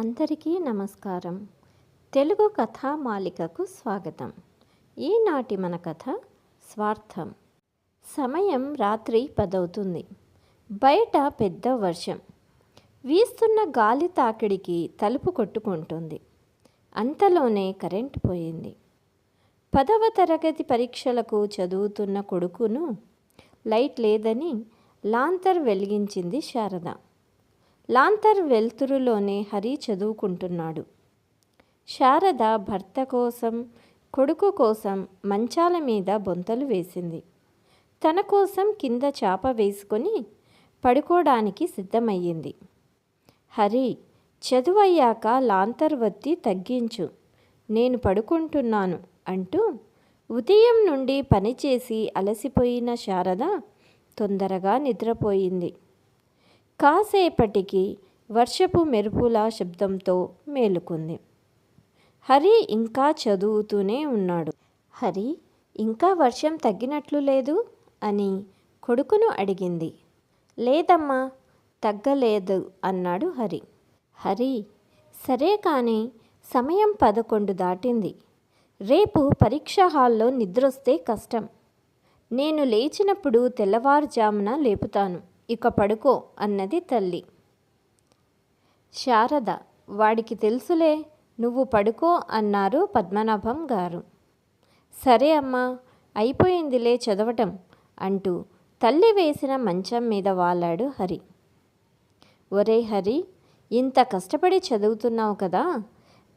అందరికీ నమస్కారం. తెలుగు కథామాలికకు స్వాగతం. ఈనాటి మన కథ స్వార్థం. సమయం రాత్రి పదవుతుంది. బయట పెద్ద వర్షం. వీస్తున్న గాలి తాకిడికి తలుపు కొట్టుకుంటుంది. అంతలోనే కరెంట్ పోయింది. పదవ తరగతి పరీక్షలకు చదువుతున్న కొడుకును లైట్ లేదని లాంతర్ వెలిగించింది శారద. లాంతర్ వెలుతురులోనే హరి చదువుకుంటున్నాడు. శారద భర్త కోసం కొడుకు కోసం మంచాల మీద బొంతలు వేసింది. తన కోసం కింద చాప వేసుకొని పడుకోవడానికి సిద్ధమయ్యింది. హరి చదువయ్యాక లాంతర్ వత్తి తగ్గించు నేను పడుకుంటున్నాను అంటూ ఉదయం నుండి పనిచేసి అలసిపోయిన శారద తొందరగా నిద్రపోయింది. కాసేపటికి వర్షపు మెరుపుల శబ్దంతో మేలుకుంది. హరి ఇంకా చదువుతూనే ఉన్నాడు. హరి ఇంకా వర్షం తగ్గినట్లు లేదు? అని కొడుకును అడిగింది. లేదమ్మా తగ్గలేదు అన్నాడు హరి. హరి సరే కానీ సమయం పదకొండు దాటింది. రేపు పరీక్ష హాల్లో నిద్రొస్తే కష్టం. నేను లేచినప్పుడు తెల్లవారుజామున లేపుతాను. ఇక పడుకో అన్నది తల్లి. శారద వాడికి తెలుసులే నువ్వు పడుకో అన్నారు పద్మనాభం గారు. సరే అమ్మా అయిపోయిందిలే చదవటం అంటూ తల్లి వేసిన మంచం మీద వాలాడు హరి. ఒరే హరి ఇంత కష్టపడి చదువుతున్నావు కదా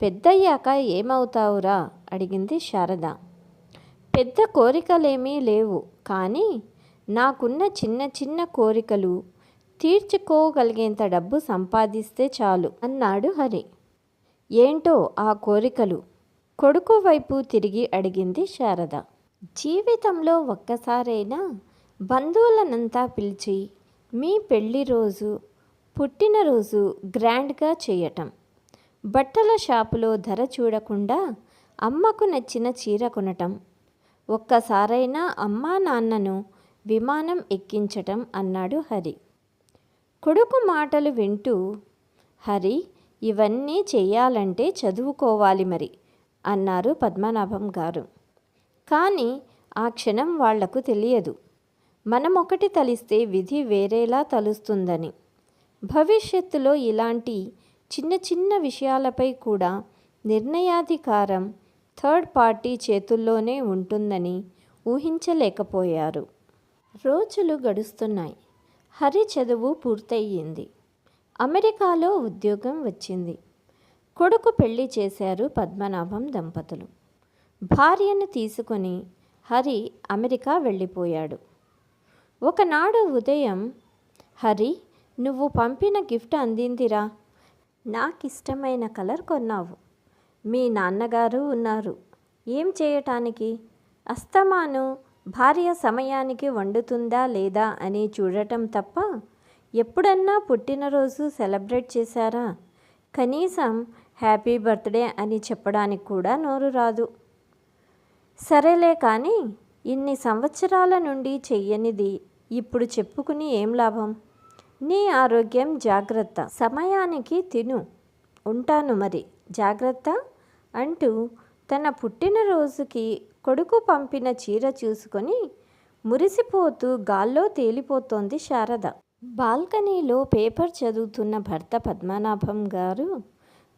పెద్దయ్యాక ఏమవుతావురా? అడిగింది శారద. పెద్ద కోరికలేమీ లేవు కానీ నాకున్న చిన్న చిన్న కోరికలు తీర్చుకోగలిగేంత డబ్బు సంపాదిస్తే చాలు అన్నాడు హరి. ఏంటో ఆ కోరికలు? కొడుకు వైపు తిరిగి అడిగింది శారద. జీవితంలో ఒక్కసారైనా బంధువులనంతా పిలిచి మీ పెళ్ళి రోజు పుట్టినరోజు గ్రాండ్గా చేయటం. బట్టల షాపులో ధర చూడకుండా అమ్మకు నచ్చిన చీర కొనటం. ఒక్కసారైనా అమ్మా నాన్నను విమానం ఎక్కించటం అన్నాడు హరి. కొడుకు మాటలు వింటూ హరి ఇవన్నీ చేయాలంటే చదువుకోవాలి మరి అన్నారు పద్మనాభం గారు. కానీ ఆ క్షణం వాళ్ళకు తెలియదు. మనం ఒకటి తలిస్తే విధి వేరేలా తలుస్తుందని. భవిష్యత్తులో ఇలాంటి చిన్న చిన్న విషయాలపై కూడా నిర్ణయాధికారం థర్డ్ పార్టీ చేతుల్లోనే ఉంటుందని ఊహించలేకపోయారు. రోజులు గడుస్తున్నాయి. హరి చదువు పూర్తయింది అమెరికాలో ఉద్యోగం వచ్చింది. కొడుకు పెళ్ళి చేశారు పద్మనాభం దంపతులు. భార్యను తీసుకొని హరి అమెరికా వెళ్ళిపోయాడు. ఒకనాడు ఉదయం హరి నువ్వు పంపిన గిఫ్ట్ అందిందిరా. నాకు ఇష్టమైన కలర్ కొన్నావు. మీ నాన్నగారు ఉన్నారు. ఏం చేయటానికి? అస్తమాను భార్య సమయానికి వండుతుందా లేదా అని చూడటం తప్ప ఎప్పుడన్నా పుట్టినరోజు సెలబ్రేట్ చేశారా? కనీసం హ్యాపీ బర్త్డే అని చెప్పడానికి కూడా నోరు రాదు. సరేలే కానీ ఇన్ని సంవత్సరాల నుండి చెయ్యనిది ఇప్పుడు చెప్పుకుని ఏం లాభం? నీ ఆరోగ్యం జాగ్రత్త. సమయానికి తిను. ఉంటాను మరి. జాగ్రత్త అంటూ తన పుట్టినరోజుకి కొడుకు పంపిన చీర చూసుకొని మురిసిపోతూ గాల్లో తేలిపోతోంది శారద. బాల్కనీలో పేపర్ చదువుతున్న భర్త పద్మనాభం గారు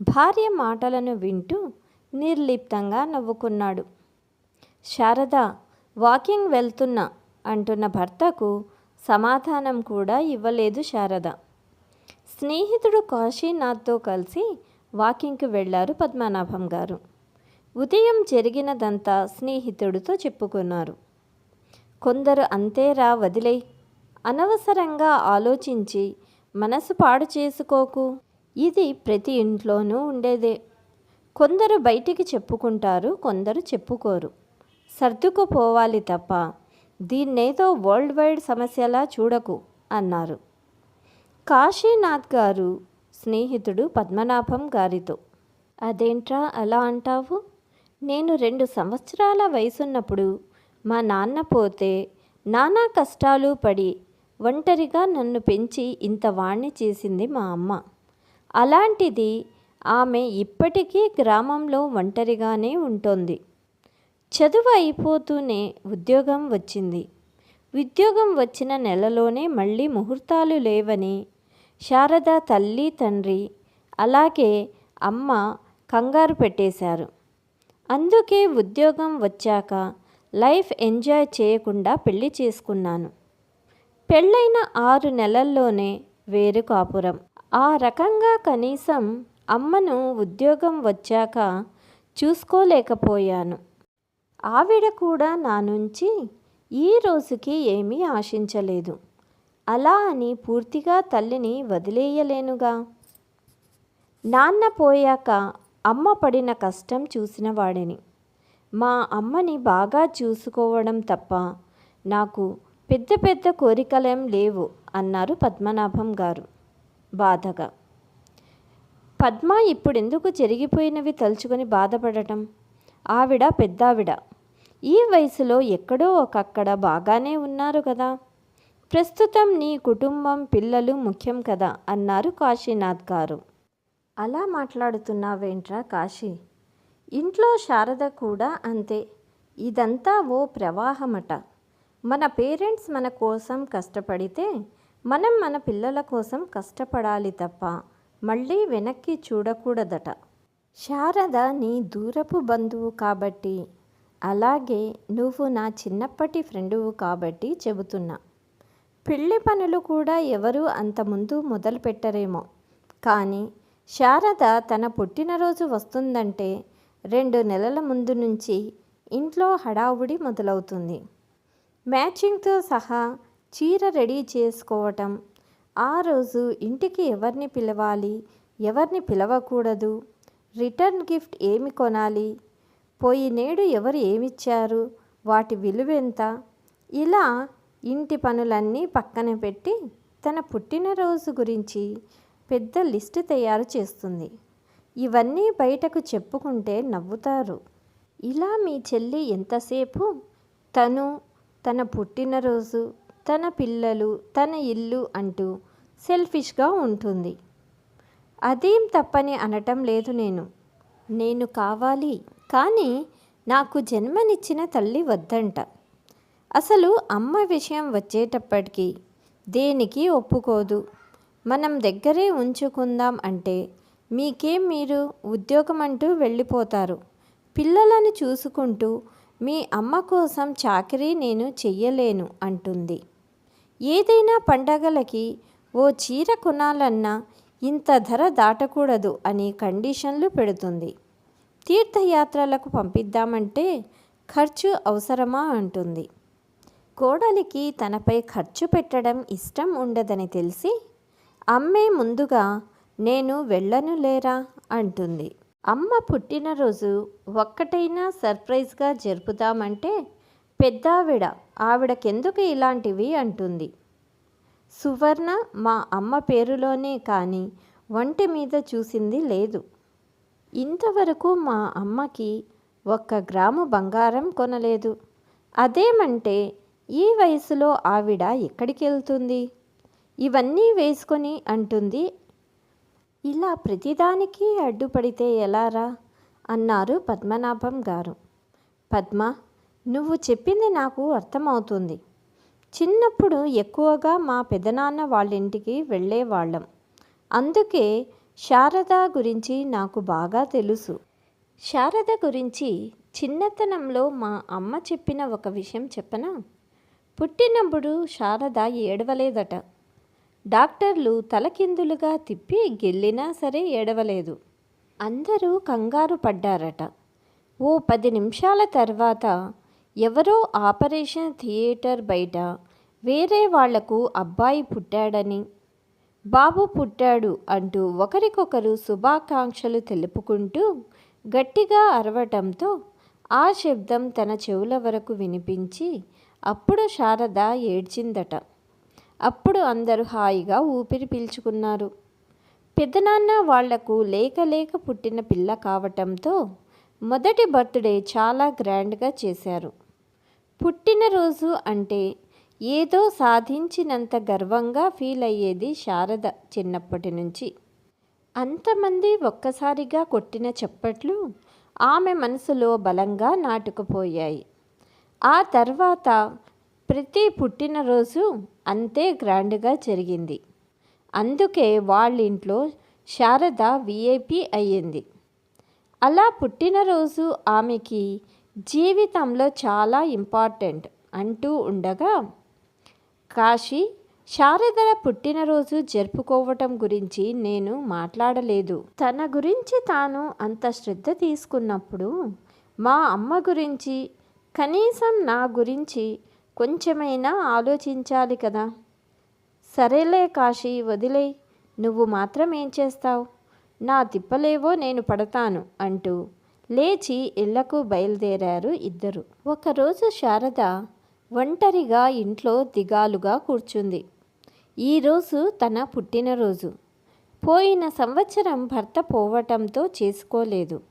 భార్య మాటలను వింటూ నిర్లిప్తంగా నవ్వుకున్నాడు. శారద వాకింగ్ వెళ్తున్నా అంటున్న భర్తకు సమాధానం కూడా ఇవ్వలేదు శారద. స్నేహితుడు కాశీనాథ్తో కలిసి వాకింగ్కి వెళ్ళారు పద్మనాభం గారు. ఉదయం జరిగినదంతా స్నేహితుడితో చెప్పుకున్నారు. కొందరు అంతేరా వదిలే అనవసరంగా ఆలోచించి మనసు పాడు చేసుకోకు. ఇది ప్రతి ఇంట్లోనూ ఉండేదే. కొందరు బయటికి చెప్పుకుంటారు కొందరు చెప్పుకోరు. సర్దుకుపోవాలి తప్ప దీన్నేదో వరల్డ్ వైడ్ సమస్యలా చూడకు అన్నారు. కాశీనాథ్ గారు స్నేహితుడు పద్మనాభం గారితో. అదేంట్రా అలా అంటావు? నేను రెండు సంవత్సరాల వయసున్నప్పుడు మా నాన్న పోతే నానా కష్టాలు పడి ఒంటరిగా నన్ను పెంచి ఇంత వాణ్ణి చేసింది మా అమ్మ. అలాంటిది ఆమె ఇప్పటికీ గ్రామంలో ఒంటరిగానే ఉంటుంది. చదువు అయిపోతూనే ఉద్యోగం వచ్చింది. ఉద్యోగం వచ్చిన నెలలోనే మళ్ళీ ముహూర్తాలు లేవని శారద తల్లి తండ్రి అలాగే అమ్మ కంగారు పెట్టేశారు. అందుకే ఉద్యోగం వచ్చాక లైఫ్ ఎంజాయ్ చేయకుండా పెళ్ళి చేసుకున్నాను. పెళ్ళైన ఆరు నెలల్లోనే వేరు కాపురం. ఆ రకంగా కనీసం అమ్మను ఉద్యోగం వచ్చాక చూసుకోలేకపోయాను. ఆవిడ కూడా నా నుంచి ఈ రోజుకి ఏమీ ఆశించలేదు. అలా అని పూర్తిగా తల్లిని వదిలేయలేనుగా. నాన్న పోయాక అమ్మ పడిన కష్టం చూసిన వాడిని. మా అమ్మని బాగా చూసుకోవడం తప్ప నాకు పెద్ద పెద్ద కోరికలేం లేవు అన్నారు పద్మనాభం గారు. బాధగా. పద్మ ఇప్పుడెందుకు జరిగిపోయినవి తలుచుకొని బాధపడటం? ఆవిడ పెద్దావిడ. ఈ వయసులో ఎక్కడో ఒకక్కడ బాగానే ఉన్నారు కదా. ప్రస్తుతం నీ కుటుంబం పిల్లలు ముఖ్యం కదా అన్నారు కాశీనాథ్ గారు. అలా మాట్లాడుతున్నావేంట్రా కాశీ? ఇంట్లో శారద కూడా అంతే. ఇదంతా ఓ ప్రవాహమట. మన పేరెంట్స్ మన కోసం కష్టపడితే మనం మన పిల్లల కోసం కష్టపడాలి తప్ప మళ్ళీ వెనక్కి చూడకూడదట. శారద నీ దూరపు బంధువు కాబట్టి అలాగే నువ్వు నా చిన్నప్పటి ఫ్రెండువు కాబట్టి చెబుతున్నా. పెళ్ళి పనులు కూడా ఎవరు అంత ముందు మొదలు పెట్టరేమో కానీ శారద తన పుట్టినరోజు వస్తుందంటే రెండు నెలల ముందు నుంచి ఇంట్లో హడావుడి మొదలవుతుంది. మ్యాచింగ్తో సహా చీర రెడీ చేసుకోవటం ఆ రోజు ఇంటికి ఎవరిని పిలవాలి ఎవరిని పిలవకూడదు రిటర్న్ గిఫ్ట్ ఏమి కొనాలి పోయినేడు ఎవరు ఏమిచ్చారు వాటి విలువెంత ఇలా ఇంటి పనులన్నీ పక్కన పెట్టి తన పుట్టినరోజు గురించి పెద్ద లిస్టు తయారు చేస్తుంది. ఇవన్నీ బయటకు చెప్పుకుంటే నవ్వుతారు. ఇలా మీ చెల్లి ఎంతసేపు? తను తన పుట్టినరోజు తన పిల్లలు తన ఇల్లు అంటూ సెల్ఫిష్గా ఉంటుంది. అదేం తప్పని అనటం లేదు నేను. నేను కావాలి. కానీ నాకు జన్మనిచ్చిన తల్లి వద్దంట. అసలు అమ్మ విషయం వచ్చేటప్పటికీ దేనికి ఒప్పుకోదు? మనం దగ్గరే ఉంచుకుందాం అంటే మీకేం మీరు ఉద్యోగం అంటూ వెళ్ళిపోతారు? పిల్లలను చూసుకుంటూ మీ అమ్మ కోసం చాకరీ నేను చెయ్యలేను అంటుంది. ఏదైనా పండగలకి ఓ చీర కొనాలన్నా ఇంత ధర దాటకూడదు అని కండిషన్లు పెడుతుంది. తీర్థయాత్రలకు పంపిద్దామంటే ఖర్చు అవసరమా అంటుంది. కోడలికి తనపై ఖర్చు పెట్టడం ఇష్టం ఉండదని తెలిసి అమ్మే ముందుగా నేను వెళ్ళను లేరా అంటుంది. అమ్మ పుట్టినరోజు ఒక్కటైనా సర్ప్రైజ్గా జరుపుదామంటే పెద్దావిడ ఆవిడకెందుకు ఇలాంటివి అంటుంది. సువర్ణ మా అమ్మ పేరులోనే కానీ వంటి మీద చూసింది లేదు. ఇంతవరకు మా అమ్మకి ఒక్క గ్రాము బంగారం కొనలేదు. అదేమంటే ఈ వయసులో ఆవిడ ఎక్కడికి వెళ్తుంది ఇవన్నీ వేసుకొని అంటుంది. ఇలా ప్రతిదానికి అడ్డుపడితే ఎలారా? అన్నారు పద్మనాభం గారు. పద్మ నువ్వు చెప్పింది నాకు అర్థమవుతుంది. చిన్నప్పుడు ఎక్కువగా మా పెదనాన్న వాళ్ళింటికి వెళ్ళేవాళ్ళం. అందుకే శారద గురించి నాకు బాగా తెలుసు. శారద గురించి చిన్నతనంలో మా అమ్మ చెప్పిన ఒక విషయం చెప్పనా? పుట్టినప్పుడు శారద ఏడవలేదట. డాక్టర్లు తలకిందులుగా తిప్పి గెల్లినా సరే ఏడవలేదు. అందరూ కంగారు పడ్డారట. ఓ పది నిమిషాల తర్వాత ఎవరో ఆపరేషన్ థియేటర్ బయట వేరే వాళ్ళకు అబ్బాయి పుట్టాడని బాబు పుట్టాడు అంటూ ఒకరికొకరు శుభాకాంక్షలు తెలుపుకుంటూ గట్టిగా అరవటంతో ఆ శబ్దం తన చెవుల వరకు వినిపించి అప్పుడు శారద ఏడ్చిందట. అప్పుడు అందరూ హాయిగా ఊపిరి పీల్చుకున్నారు. పెద్దనాన్న వాళ్ళకు లేక లేక పుట్టిన పిల్ల కావటంతో మొదటి బర్త్డే చాలా గ్రాండ్గా చేశారు. పుట్టినరోజు అంటే ఏదో సాధించినంత గర్వంగా ఫీల్ అయ్యేది శారద చిన్నప్పటి నుంచి. అంతమంది ఒక్కసారిగా కొట్టిన చప్పట్లు ఆమె మనసులో బలంగా నాటుకుపోయాయి. ఆ తర్వాత ప్రతి పుట్టినరోజు అంతే గ్రాండ్గా జరిగింది. అందుకే వాళ్ళింట్లో శారద విఐపి అయ్యింది. అలా పుట్టినరోజు ఆమెకి జీవితంలో చాలా ఇంపార్టెంట్ అంటూ ఉండగా కాశీ శారదల పుట్టినరోజు జరుపుకోవటం గురించి నేను మాట్లాడలేదు. తన గురించి తాను అంత శ్రద్ధ తీసుకున్నప్పుడు మా అమ్మ గురించి కనీసం నా గురించి కొంచెమైనా ఆలోచించాలి కదా. సరేలే కాశీ వదిలే. నువ్వు మాత్రం ఏం చేస్తావు? నా తిప్పలేవో నేను పడతాను అంటూ లేచి ఇళ్ళకు బయలుదేరారు ఇద్దరు. ఒకరోజు శారద ఒంటరిగా ఇంట్లో దిగాలుగా కూర్చుంది. ఈరోజు తన పుట్టినరోజు. పోయిన సంవత్సరం భర్త పోవటంతో చేసుకోలేదు.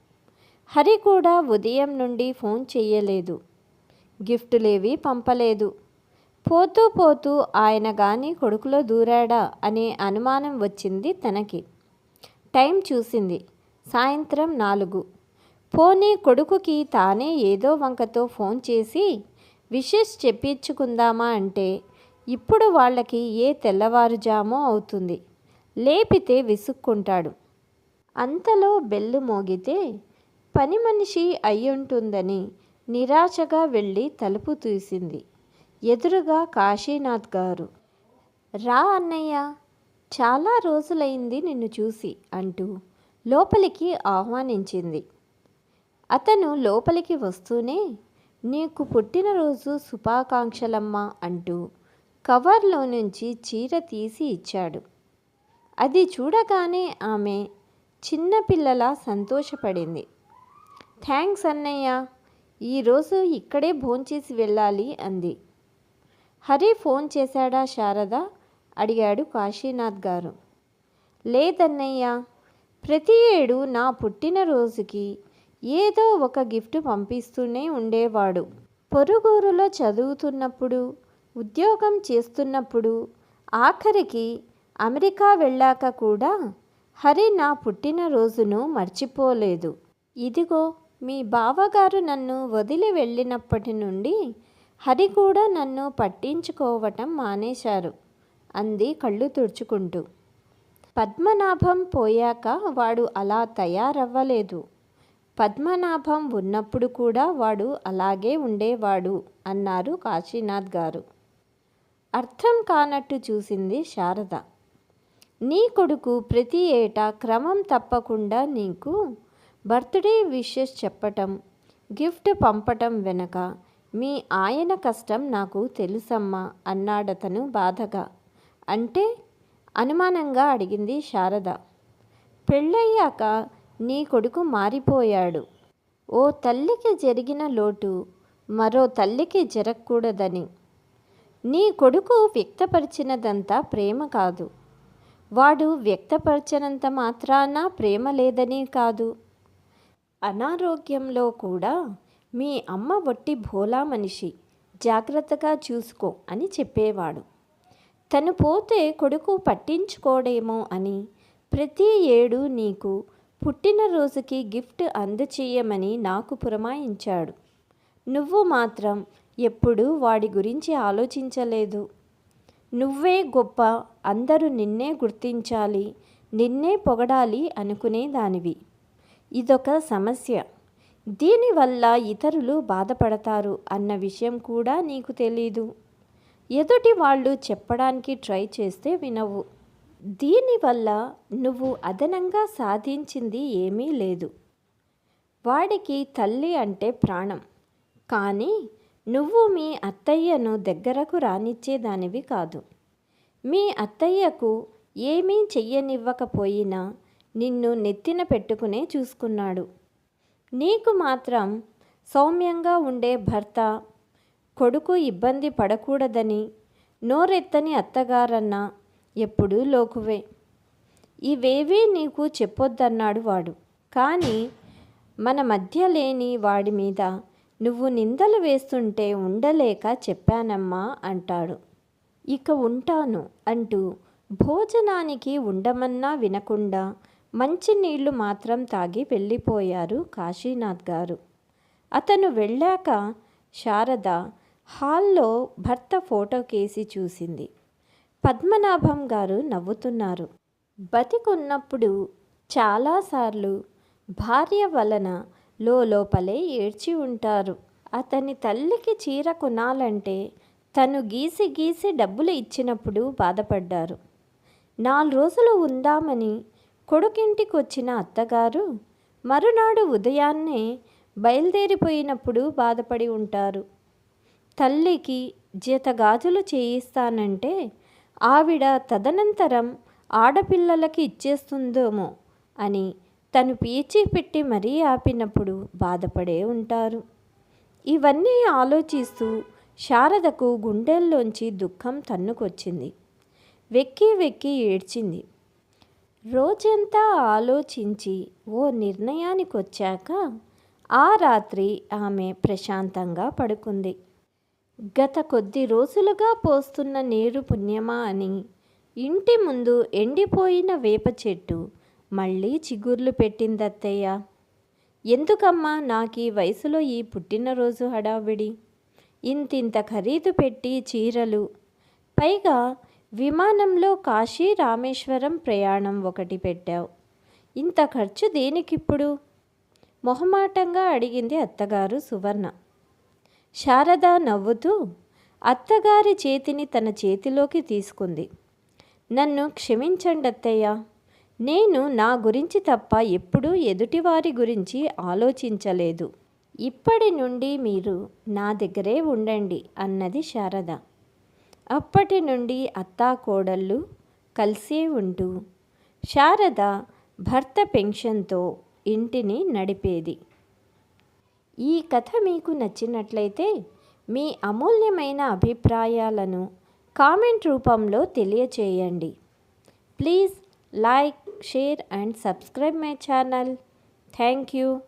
హరి కూడా ఉదయం నుండి ఫోన్ చెయ్యలేదు గిఫ్టులేవి పంపలేదు. పోతూ పోతూ ఆయన గాని కొడుకులో దూరాడా అనే అనుమానం వచ్చింది తనకి. టైం చూసింది. సాయంత్రం నాలుగు. పోనీ కొడుకుకి తానే ఏదో వంకతో ఫోన్ చేసి విషెస్ చెప్పించుకుందామా అంటే ఇప్పుడు వాళ్ళకి ఏ తెల్లవారుజామో అవుతుంది. లేపితే విసుక్కుంటాడు. అంతలో బెల్లు మోగితే పని మనిషి అయ్యుంటుందని నిరాశగా వెళ్ళి తలుపు తీసింది. ఎదురుగా కాశీనాథ్ గారు రా అన్నయ్య చాలా రోజులైంది నిన్ను చూసి అంటూ లోపలికి ఆహ్వానించింది. అతను లోపలికి వస్తూనే నీకు పుట్టినరోజు శుభాకాంక్షలమ్మా అంటూ కవర్లో నుంచి చీర తీసి ఇచ్చాడు. అది చూడగానే ఆమె చిన్నపిల్లలా సంతోషపడింది. థ్యాంక్స్ అన్నయ్య ఈరోజు ఇక్కడే భోంచేసి వెళ్ళాలి అంది. హరి ఫోన్ చేశాడా శారద? అడిగాడు కాశీనాథ్ గారు. లేదన్నయ్య ప్రతి ఏడు నా పుట్టినరోజుకి ఏదో ఒక గిఫ్ట్ పంపిస్తూనే ఉండేవాడు. పొరుగురులో చదువుతున్నప్పుడు ఉద్యోగం చేస్తున్నప్పుడు ఆఖరికి అమెరికా వెళ్ళాక కూడా హరి నా పుట్టినరోజును మర్చిపోలేదు. ఇదిగో మీ బావగారు నన్ను వదిలి వెళ్ళినప్పటి నుండి హరి కూడా నన్ను పట్టించుకోవటం మానేశారు అంది కళ్ళు తుడుచుకుంటూ. పద్మనాభం పోయాక వాడు అలా తయారవ్వలేదు. పద్మనాభం ఉన్నప్పుడు కూడా వాడు అలాగే ఉండేవాడు అన్నారు కాశీనాథ్ గారు. అర్థం కానట్టు చూసింది శారద. నీ కొడుకు ప్రతి ఏటా క్రమం తప్పకుండా నీకు బర్త్డే విషెస్ చెప్పటం గిఫ్ట్ పంపటం వెనక మీ ఆయన కష్టం నాకు తెలుసమ్మా అన్నాడతను బాధగా. అంటే అనుమానంగా అడిగింది శారద. పెళ్ళయ్యాక నీ కొడుకు మారిపోయాడు. ఓ తల్లికి జరిగిన లోటు మరో తల్లికి జరగకూడదని. నీ కొడుకు వ్యక్తపరిచినదంతా ప్రేమ కాదు. వాడు వ్యక్తపరచనంత మాత్రాన ప్రేమ లేదని కాదు. అనారోగ్యంలో కూడా మీ అమ్మ వట్టి భోలా మనిషి. జాగ్రత్తగా చూసుకో అని చెప్పేవాడు. తను పోతే కొడుకు పట్టించుకోడేమో అని ప్రతి ఏడు నీకు పుట్టినరోజుకి గిఫ్ట్ అందచేయమని నాకు పురమాయించాడు. నువ్వు మాత్రం ఎప్పుడూ వాడి గురించి ఆలోచించలేదు. నువ్వే గొప్ప అందరూ నిన్నే గుర్తించాలి నిన్నే పొగడాలి అనుకునేదానివి. ఇదొక సమస్య. దీనివల్ల ఇతరులు బాధపడతారు అన్న విషయం కూడా నీకు తెలీదు. ఎదుటి వాళ్ళు చెప్పడానికి ట్రై చేస్తే వినవు. దీనివల్ల నువ్వు అదనంగా సాధించింది ఏమీ లేదు. వాడికి తల్లి అంటే ప్రాణం. కానీ నువ్వు మీ అత్తయ్యను దగ్గరకు రానిచ్చేదానివి కాదు. మీ అత్తయ్యకు ఏమీ చెయ్యనివ్వకపోయినా నిన్ను నెత్తిన పెట్టుకునే చూసుకున్నాడు. నీకు మాత్రం సౌమ్యంగా ఉండే భర్త కొడుకు ఇబ్బంది పడకూడదని నోరెత్తని అత్తగారన్న ఎప్పుడూ లోకువే. ఇవేవీ నీకు చెప్పొద్దన్నాడు వాడు. కానీ మన మధ్య లేని వాడి మీద నువ్వు నిందలు వేస్తుంటే ఉండలేక చెప్పానమ్మా అంటాడు. ఇక ఉంటాను అంటూ భోజనానికి ఉండమన్నా వినకుండా మంచి నీళ్ళు మాత్రం తాగి వెళ్ళిపోయారు కాశీనాథ్ గారు. అతను వెళ్ళాక శారద హాల్లో భర్త ఫోటో కేసి చూసింది. పద్మనాభం గారు నవ్వుతున్నారు. బతికున్నప్పుడు చాలాసార్లు భార్య వలన లోపలే ఏడ్చి ఉంటారు. అతని తల్లికి చీర కొనాలంటే తను గీసి గీసి డబ్బులు ఇచ్చినప్పుడు బాధపడ్డారు. నాలుగు రోజులు ఉందామని కొడుకింటికి వచ్చిన అత్తగారు మరునాడు ఉదయాన్నే బయలుదేరిపోయినప్పుడు బాధపడి ఉంటారు. తల్లికి జత గాజులు చేయిస్తానంటే ఆవిడ తదనంతరం ఆడపిల్లలకి ఇచ్చేస్తుందేమో అని తను పీచి పెట్టి మరీ ఆపినప్పుడు బాధపడే ఉంటారు. ఇవన్నీ ఆలోచిస్తూ శారదకు గుండెల్లోంచి దుఃఖం తన్నుకొచ్చింది. వెక్కి వెక్కి ఏడ్చింది. రోజంతా ఆలోచించి ఓ నిర్ణయానికి వచ్చాక ఆ రాత్రి ఆమె ప్రశాంతంగా పడుకుంది. గత కొద్ది రోజులుగా పోస్తున్న నీరు పుణ్యమా అని ఇంటి ముందు ఎండిపోయిన వేప చెట్టు మళ్ళీ చిగుర్లు పెట్టిందత్తయ్య. ఎందుకమ్మా నాకు ఈ వయసులో ఈ పుట్టినరోజు హడావిడి? ఇంతింత ఖరీదు పెట్టి చీరలు. పైగా విమానంలో కాశీ రామేశ్వరం ప్రయాణం ఒకటి పెట్టావు. ఇంత ఖర్చు దేనికిప్పుడు? మొహమాటంగా అడిగింది అత్తగారు సువర్ణ. శారద నవ్వుతూ అత్తగారి చేతిని తన చేతిలోకి తీసుకుంది. నన్ను క్షమించండి అత్తయ్య నేను నా గురించి తప్ప ఎప్పుడూ ఎదుటివారి గురించి ఆలోచించలేదు. ఇప్పటి నుండి మీరు నా దగ్గరే ఉండండి అన్నది శారద. అప్పటి నుండి అత్తా కోడళ్ళు కలిసే ఉంటూ శారద భర్త పెన్షన్తో ఇంటిని నడిపేది. ఈ కథ మీకు నచ్చినట్లయితే మీ అమూల్యమైన అభిప్రాయాలను కామెంట్ రూపంలో తెలియచేయండి. Please like share and subscribe my channel. Thank you.